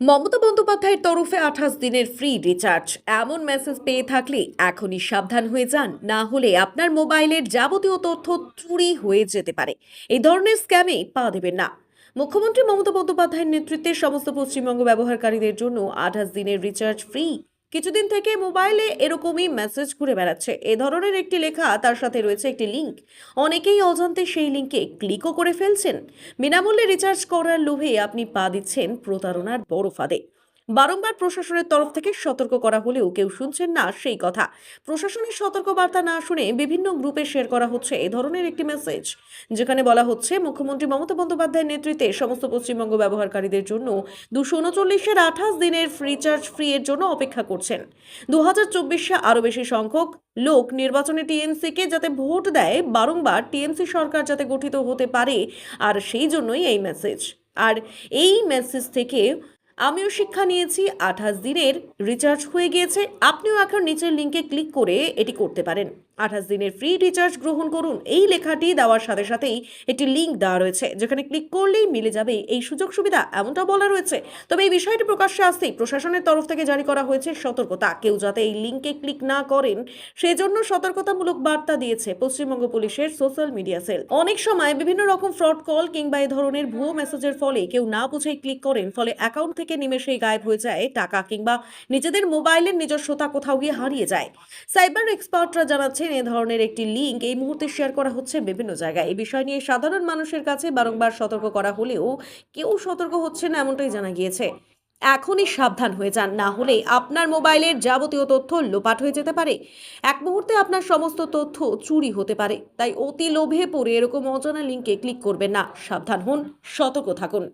মমতা বন্দ্যোপাধ্যায়ের তরফে আঠাশ দিনের ফ্রি রিচার্জ এমন মেসেজ পেয়ে থাকলে এখনই সাবধান হয়ে যান। না হলে আপনার মোবাইলের যাবতীয় তথ্য চুরি হয়ে যেতে পারে। এই ধরনের স্ক্যামে পা দেবেন না। মুখ্যমন্ত্রী মমতা বন্দ্যোপাধ্যায়ের নেতৃত্বে সমস্ত পশ্চিমবঙ্গ ব্যবহারকারীদের জন্য আঠাশ দিনের রিচার্জ ফ্রি কিছুদিন থেকে মোবাইলে এরকমই মেসেজ ঘুরে বেড়াচ্ছে। এ ধরনের একটি লেখা, তার সাথে রয়েছে একটি লিঙ্ক অনেকেই অজান্তে সেই লিঙ্কে ক্লিকও করে ফেলছেন। বিনামূল্যে রিচার্জ করার লোভে আপনি পা দিচ্ছেন প্রতারণার বড় ফাঁদে। বারংবার প্রশাসনের তরফ থেকে সতর্ক করা হলেও কেউ শুনছেন না সেই কথা। প্রশাসনের সতর্কবার্তা না শুনে বিভিন্ন গ্রুপে শেয়ার করা হচ্ছে এ ধরনের একটি মেসেজ যেখানে বলা হচ্ছে মুখ্যমন্ত্রী মমতা বন্দ্যোপাধ্যায়ের নেতৃত্বে সমস্ত পশ্চিমবঙ্গ ব্যবহারকারীদের জন্য দুশো উনচল্লিশের আঠাশ দিনের ফ্রি চার্জ ফ্রি এর জন্য অপেক্ষা করছেন। দু হাজার চব্বিশে আরও বেশি সংখ্যক লোক নির্বাচনে টিএমসিকে যাতে ভোট দেয়, বারংবার টিএমসি সরকার যাতে গঠিত হতে পারে, আর সেই জন্যই এই মেসেজ আর এই মেসেজ থেকে আমিও শিক্ষা নিয়েছি, আঠাশ দিনের রিচার্জ হয়ে গিয়েছে। আপনিও এখন নিচের লিঙ্কে ক্লিক করে এটি করতে পারেন। আঠাশ দিনের ফ্রি রিচার্জ গ্রহণ করুন। এই লেখাটি দেওয়ার সাথে সাথেই একটি লিঙ্ক দেওয়া রয়েছে, যেখানে ক্লিক করলেই মিলে যাবে এই সুযোগ সুবিধা। এমনটা বলা রয়েছে। তবে এই বিষয়টি প্রকাশ্যে আসতেই প্রশাসনের তরফ থেকে জারি করা হয়েছে সতর্কতা। কেউ যাতে এই লিঙ্কে ক্লিক না করেন, সেজন্য সতর্কতামূলক বার্তা দিয়েছে পশ্চিমবঙ্গ পুলিশের সোশ্যাল মিডিয়া সেল অনেক সময় বিভিন্ন রকম ফ্রড কল কিংবা এই ধরনের ভুয়ো মেসেজের ফলে কেউ না বুঝেই ক্লিক করেন, ফলে অ্যাকাউন্ট থেকে নিমেষেই গায়েব হয়ে যায় টাকা কিংবা নিজেদের মোবাইলের নিজস্বতা কোথাও গিয়ে হারিয়ে যায়। সাইবার এক্সপার্টরা জানাচ্ছেন এ ধরনের একটি লিঙ্ক এই মুহূর্তে শেয়ার করা হচ্ছে বিভিন্ন জায়গায়। এই বিষয় নিয়ে সাধারণ মানুষের কাছে বারংবার সতর্ক করা হলেও কেউ সতর্ক হচ্ছে না এমনটাই জানা গিয়েছে। এখনই সাবধান হয়ে যান, না হলে আপনার মোবাইলের যাবতীয় তথ্য লোপাট হয়ে যেতে পারে। এক মুহূর্তে আপনার সমস্ত তথ্য চুরি হতে পারে, তাই অতি লোভে পড়ে এরকম অজানা লিঙ্কে ক্লিক করবেন না। সাবধান হন, সতর্ক থাকুন।